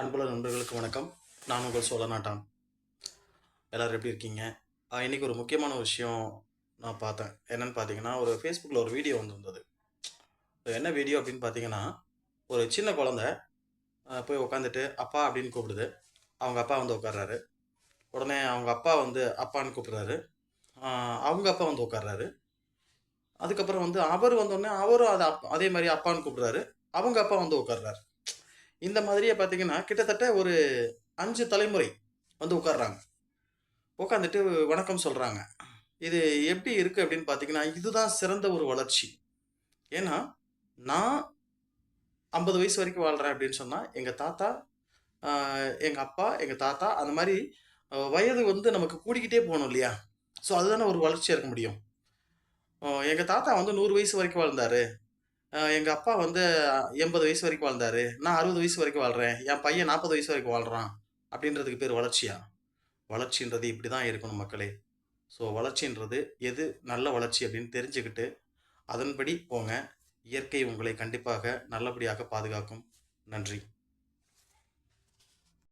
அன்புள்ள நண்பர்களுக்கு வணக்கம். நான் உங்கள் சொல்ல நாட்டான் எல்லோரும் எப்படி இருக்கீங்க? இன்றைக்கி இன்னைக்கு ஒரு முக்கியமான விஷயம் நான் பார்த்தேன். என்னென்னு பார்த்தீங்கன்னா ஒரு ஃபேஸ்புக்கில் ஒரு வீடியோ வந்துருந்தது. என்ன வீடியோ அப்படின்னு பார்த்தீங்கன்னா ஒரு சின்ன குழந்தை போய் உட்காந்துட்டு அப்பா அப்படின்னு கூப்பிடுது. அவங்க அப்பா வந்து உட்கார்றாரு உடனே அவங்க அப்பா வந்து அப்பான்னு கூப்பிடுறாரு. அவங்க அப்பா வந்து உட்கார்றாரு அதுக்கப்புறம் வந்து அவர் வந்தோடனே அவரும் அதை அதே மாதிரி அப்பான்னு கூப்பிடுறாரு. அவங்க அப்பா வந்து உட்கார்றாரு இந்த மாதிரியே பார்த்தீங்கன்னா கிட்டத்தட்ட ஒரு அஞ்சு தலைமுறை வந்து உட்காடுறாங்க உட்காந்துட்டு வணக்கம் சொல்கிறாங்க இது எப்படி இருக்குது அப்படின்னு பார்த்தீங்கன்னா இதுதான் சிறந்த ஒரு வளர்ச்சி. ஏன்னா நான் ஐம்பது வயசு வரைக்கும் வாழ்கிறேன் அப்படின்னு சொன்னால் எங்கள் தாத்தா எங்கள் அப்பா எங்கள் தாத்தா அந்த மாதிரி வயது வந்து நமக்கு கூடிக்கிட்டே போகணும் இல்லையா? ஸோ அதுதானே ஒரு வளர்ச்சியாக இருக்க முடியும். எங்கள் தாத்தா வந்து நூறு வயசு வரைக்கும் வாழ்ந்தார். எங்கள் அப்பா வந்து எண்பது வயசு வரைக்கும் வாழ்ந்தாரு. நான் அறுபது வயசு வரைக்கும் வாழ்கிறேன் என் பையன் நாற்பது வயசு வரைக்கும் வாழ்கிறான் அப்படின்றதுக்கு பேர் வளர்ச்சியா? வளர்ச்சின்றது இப்படி தான் இருக்கணும் மக்களே. ஸோ வளர்ச்சின்றது எது? நல்ல வளர்ச்சி அப்படின்னு தெரிஞ்சுக்கிட்டு அதன்படி போங்க. இயற்கை உங்களை கண்டிப்பாக நல்லபடியாக பாதுகாக்கும். நன்றி.